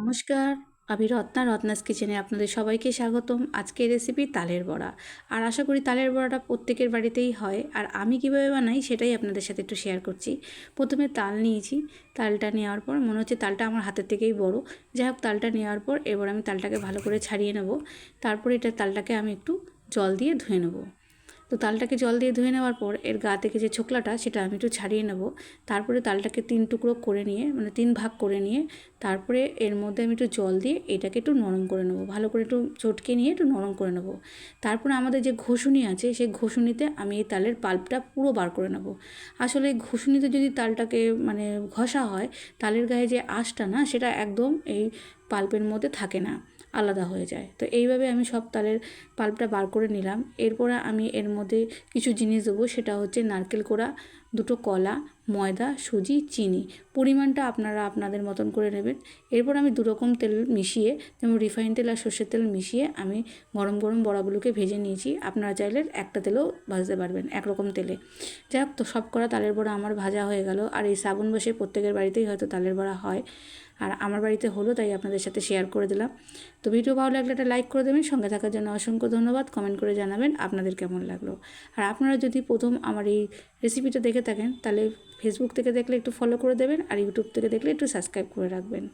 নমস্কার, আমি রত্না, রত্নাস কিচেনে আপনাদের সবাইকে স্বাগতম। আজকের রেসিপি তালের বড়া। আর আশা করি তালের বড়াটা প্রত্যেকের বাড়িতেই হয়। আর আমি কীভাবে বানাই সেটাই আপনাদের সাথে একটু শেয়ার করছি। প্রথমে তাল নিয়েছি। তালটা নেওয়ার পর মনে হচ্ছে তালটা আমার হাতের থেকেই বড়। যাই হোক, তালটা নেওয়ার পর এবার আমি তালটাকে ভালো করে ছাড়িয়ে নেব। তারপরে এটা তালটাকে আমি একটু জল দিয়ে ধুয়ে নেব। তো তালটাকে জল দিয়ে ধুয়ে নেওয়ার পর এর গা থেকে যে ছোকলাটা, সেটা আমি একটু ছাড়িয়ে নেব। তারপরে তালটাকে তিন টুকরো করে নিয়ে মানে তিন ভাগ করে নিয়ে, তারপরে এর মধ্যে আমি একটু জল দিয়ে এটাকে একটু নরম করে নেব। ভালো করে একটু চটকে নিয়ে একটু নরম করে নেব। তারপরে আমাদের যে ঘষুনি আছে, সেই ঘষুনিতে আমি এই তালের পাল্পটা পুরো বার করে নেব। আসলে ঘষুনিতে যদি তালটাকে মানে ঘষা হয়, তালের গায়ে যে আঁশটা না, সেটা একদম এই পাল্পের মধ্যে থাকে না। আলাদা হয়ে যায়। তো এইভাবে আমি সব তালের পাল্পটা বার করে নিলাম। এরপরে আমি এর মধ্যে কিছু জিনিস দেবো, সেটা হচ্ছে নারকেল কোড়া দুটো কলা, ময়দা, সুজি, চিনি। পরিমাণটা আপনারা আপনাদের মতন করে নেবেন। এরপর আমি দুরকম তেল মিশিয়ে, যেমন রিফাইন তেল আর সর্ষের তেল মিশিয়ে আমি গরম গরম বড়াগুলোকে ভেজে নিয়েছি। আপনারা চাইলে একটা তেলেও ভাজতে পারবেন একরকম তেলে। যাই হোক তো সব করা তালের বড়া আমার ভাজা হয়ে গেল। আর এই শ্রাবণ বসে প্রত্যেকের বাড়িতেই হয়তো তালের বড়া হয়। আর আমার বাড়িতে হলো, তাই আপনাদের সাথে শেয়ার করে দিলাম। তো ভিডিও ভালো লাগলে একটা লাইক করে দেবেন। সঙ্গে থাকার জন্য অসংখ্য ধন্যবাদ। কমেন্ট করে জানাবেন আপনাদের কেমন লাগল। আর আপনারা যদি প্রথম আমার এই রেসিপিটা থাকেন, তাহলে ফেসবুক থেকে দেখলে একটু ফলো করে দেবেন আর ইউটিউব থেকে দেখলে একটু সাবস্ক্রাইব করে রাখবেন।